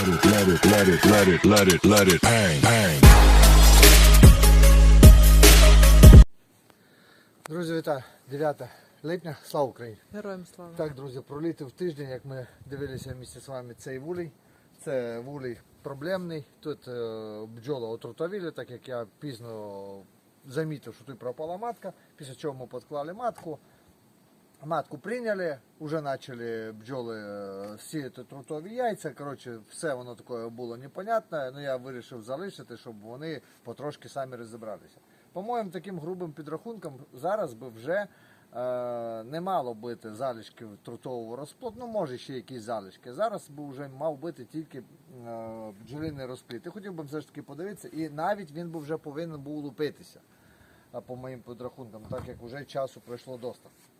Let it, let it, let it, let it, let it, let it bang, bang. Друзі, вітаю! 9 липня, слава Україні! Героям слава. Так, друзі, пролітив тиждень, як ми дивилися місці з вами цей вулей. Це вулей проблемний. Тут е, бджола отрутовілі, так як я пізно замітив, що тут пропала матка. Після чого ми підклали матку. Матку прийняли, вже почали бджоли е, сіяти трутові яйця. Коротше, все воно таке було непонятне, але я вирішив залишити, щоб вони потрошки самі розібралися. По моїм таким грубим підрахункам, зараз би вже е, не мало бити залишків трутового розплоду, ну може ще якісь залишки. Зараз би вже мав бити тільки е, бджолиний розплід. І хотів би все ж таки подивитися, і навіть він би вже повинен був лупитися, по моїм підрахункам, так як вже часу пройшло достатньо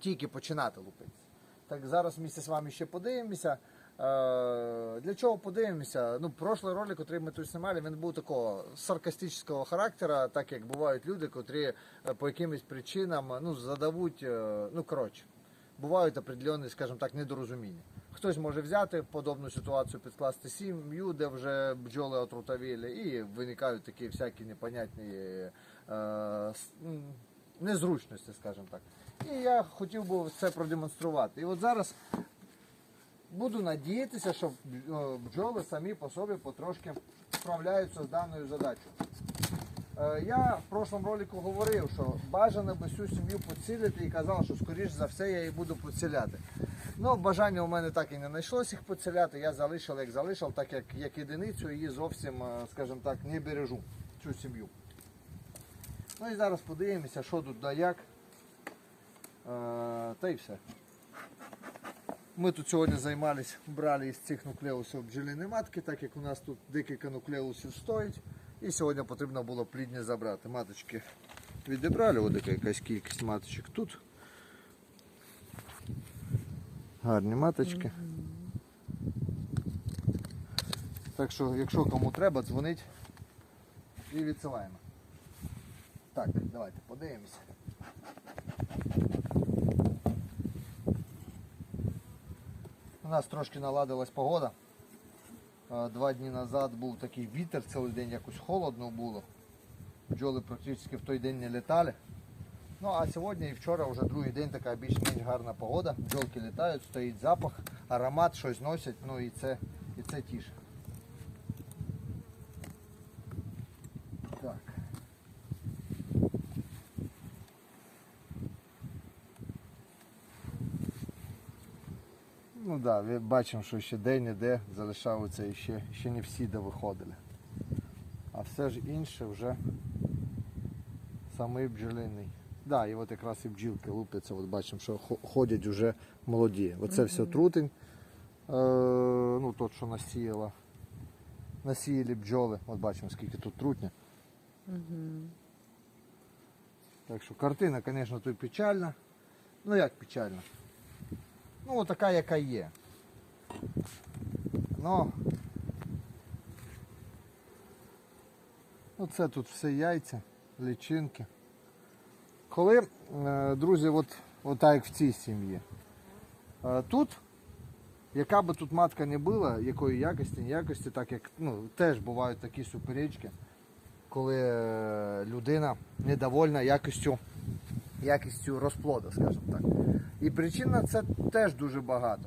тільки починати лупитися. Так зараз місце з вами ще подивимося. Е, Для чого подивимося? Ну, прошлий ролик, який ми тут знімали, він був такого саркастичного характеру, так як бувають люди, котрі е, по якимось причинам ну, задавуть, е, ну коротше, бувають определенні, скажімо так, недорозуміння. Хтось може взяти подобну ситуацію, підкласти сім'ю, де вже бджоли отрутовілі, і виникають такі всякі непонятні е, незручності, скажімо так. І я хотів би це продемонструвати. І от зараз буду надіятися, що е, бджоли самі по собі потрошки справляються з даною задачею. Е, Я в прошлому ролику говорив, що бажано би цю сім'ю поцілити і казав, що скоріш за все я її буду поціляти. Ну, бажання у мене так і не знайшлося їх поціляти. Я залишив, як залишив, так як, як єдиницю її зовсім, е, скажімо так, не бережу цю сім'ю. Ну і зараз подивимося, що тут да як. Е, Та й все. Ми тут сьогодні займалися, брали із цих нуклеусів бджоліні матки, так як у нас тут декілька нуклеусів стоїть. І сьогодні потрібно було плідні забрати. Маточки відібрали, ось така якась кількість маточок тут. Гарні маточки. Так що, якщо кому треба, дзвонить і відсилаємо. Так, давайте подивимося. Нас трошки наладилась погода. Два дні назад був такий вітер, цілий день якось холодно було. Бджоли практично в той день не літали. Ну а сьогодні і вчора вже другий день така більш-менш гарна погода. Бджолки літають, стоїть запах, аромат, щось носять, ну і це, і це тіше. Так. Ну так, да, бачимо, що ще де-не-де залишаються і ще, ще не всі де виходили. А все ж інше вже самий бджолиний. Да, і от якраз і бджілки лупляться, от бачимо, що ходять вже молоді. Оце все трутень. Е, ну, тот, що насіяла. Насіяли бджоли. От бачимо, скільки тут трутня. Так що картина, звісно, тут печальна. Ну як печальна? Ну, така, яка є. Ну, ну це тут все яйця, личинки. Коли, е, друзі, от, от як в цій сім'ї. е, Тут, яка би тут матка не була, якої якості, ніякості, так як ну, теж бувають такі суперечки, коли е, людина недовольна якістю, якістю розплоду, скажімо так. І причин на це теж дуже багато.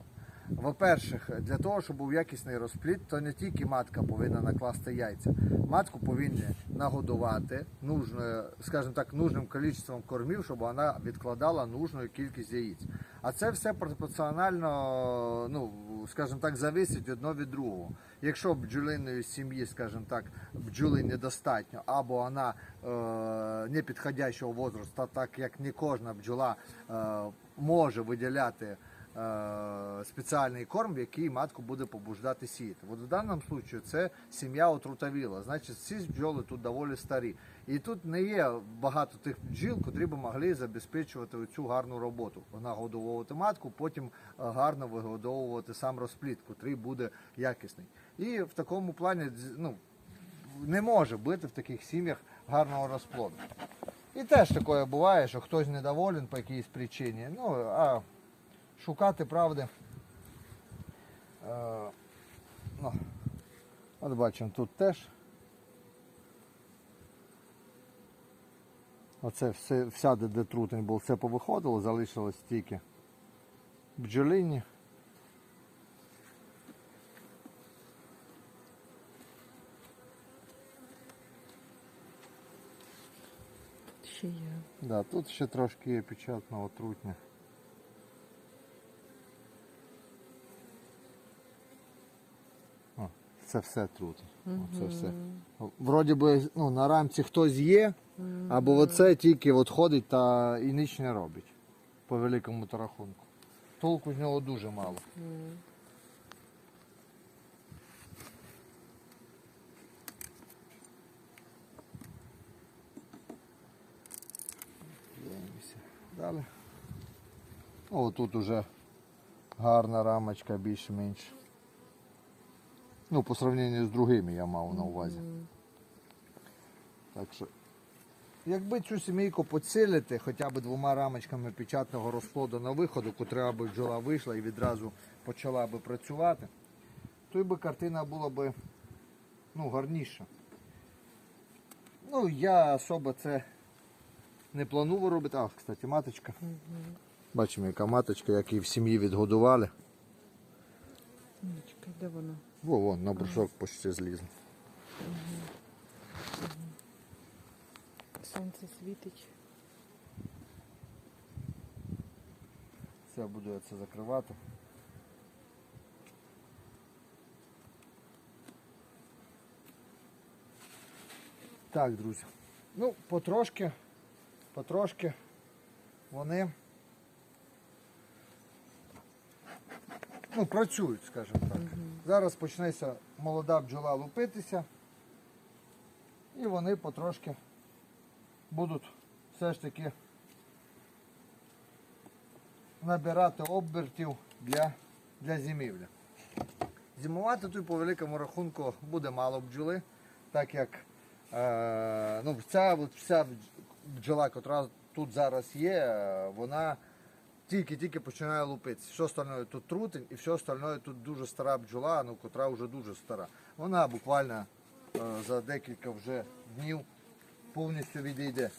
По-перше, для того, щоб був якісний розплід, то не тільки матка повинна накласти яйця. Матку повинні нагодувати нужною, скажімо так, нужним кількістю кормів, щоб вона відкладала нужну кількість яєць. А це все пропорціонально, ну, скажімо так, зависить одно від другого. Якщо бджолиної сім'ї, скажімо так, бджоли недостатньо, або вона е, не підходящого возрасту, так як не кожна бджола е, може виділяти спеціальний корм, в який матку буде побуждати сіяти. От в даному випадку це сім'я отрутовіла. Значить, ці бджоли тут доволі старі. І тут не є багато тих бджіл, котрі б могли забезпечувати цю гарну роботу. Нагодовувати матку, потім е, гарно вигодовувати сам розплід, котрий буде якісний. І в такому плані ну, не може бути в таких сім'ях гарного розплоду. І теж таке буває, що хтось недоволен по якійсь причині. Ну, а шукати правди е, От бачимо, тут теж. Оце все, вся, де, де трутень був, все повиходило, залишилось тільки бджолині. Ще є. Да, тут ще трошки є печатного трутня. О, це все трутень. Оце все. Вроді би ну, на рамці хтось є, або оце тільки от ходить та і ніч не робить. По великому то рахунку. Толку з нього дуже мало. Далі. О, тут уже гарна рамочка більш-менш. Ну, по сравненню з другими я мав на увазі. Так що, якби цю сімейку поцілити хоча б двома рамочками печатного розплоду на виходу, котра би бджола вийшла і відразу почала би працювати, то й би картина була би ну, гарніша. Ну, я особо це не планував робити. А, кстати, маточка. Бачимо, яка маточка, як її в сім'ї відгодували. Де вона? Во, вон, на брусок почти злізла. Сонце світить. Все, буду я це закривати. Так, друзі. Ну, потрошки, потрошки вони ну, працюють, скажімо так. Зараз почнеться молода бджола лупитися, і вони потрошки будуть все ж таки набирати обертів для, для зимівлі. Зимувати тут по великому рахунку буде мало бджоли, так як е, ну, ця вся бджола, яка тут зараз є, е, вона тільки-тільки починає лупитися. Все остальне тут трутень і все остальне тут дуже стара бджола, ну, котра вже дуже стара. Вона буквально е, за декілька вже днів повністю відійде.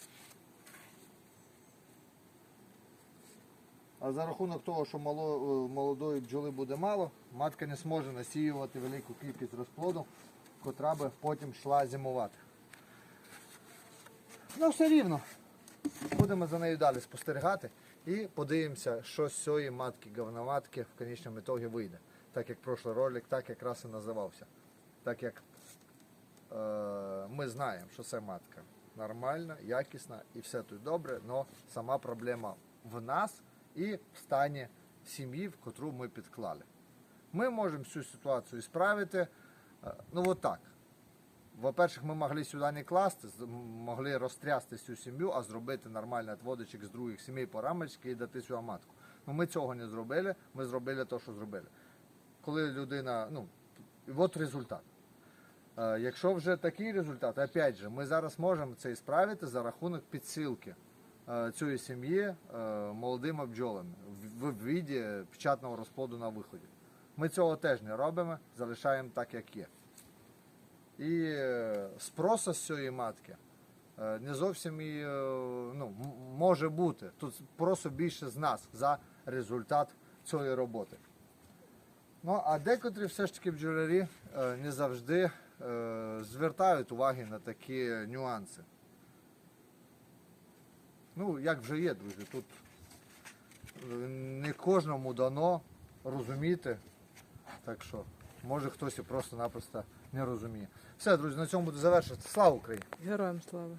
А за рахунок того, що мало, е, молодої бджоли буде мало, матка не зможе насіювати велику кількість розплоду, котра би потім йшла зимувати. Ну, все рівно. Будемо за нею далі спостерігати і подивимося, що з цієї матки говноматки в конечному ітогі вийде. Так як прошлий ролик, так якраз і називався. Так як е, ми знаємо, що це матка нормальна, якісна і все тут добре, але сама проблема в нас і в стані сім'ї, в котру ми підклали. Ми можемо цю ситуацію справити. е, Ну, от так. Во-перше, ми могли сюди не класти, могли розтрясти цю сім'ю, а зробити нормальний отводочок з других сімей по рамочці і дати сюди матку. Ну ми цього не зробили, ми зробили те, що зробили. Коли людина, ну, от результат. Е, Якщо вже такий результат, опять же, ми зараз можемо це і справити за рахунок підсилки е, цієї сім'ї е, молодими бджолами в, в віді печатного розплоду на виході. Ми цього теж не робимо, залишаємо так, як є. І е, спроса з цієї матки е, не зовсім і е, ну, може бути. Тут просто більше з нас за результат цієї роботи. Ну, а декотрі все ж таки бджолярі не завжди звертають уваги на такі нюанси. Ну, як вже є, друзі, тут не кожному дано розуміти. Так що, може хтось і просто-напросто не розуміє. Все, друзі, на цьому буду завершувати. Слава Україні! Героям слава.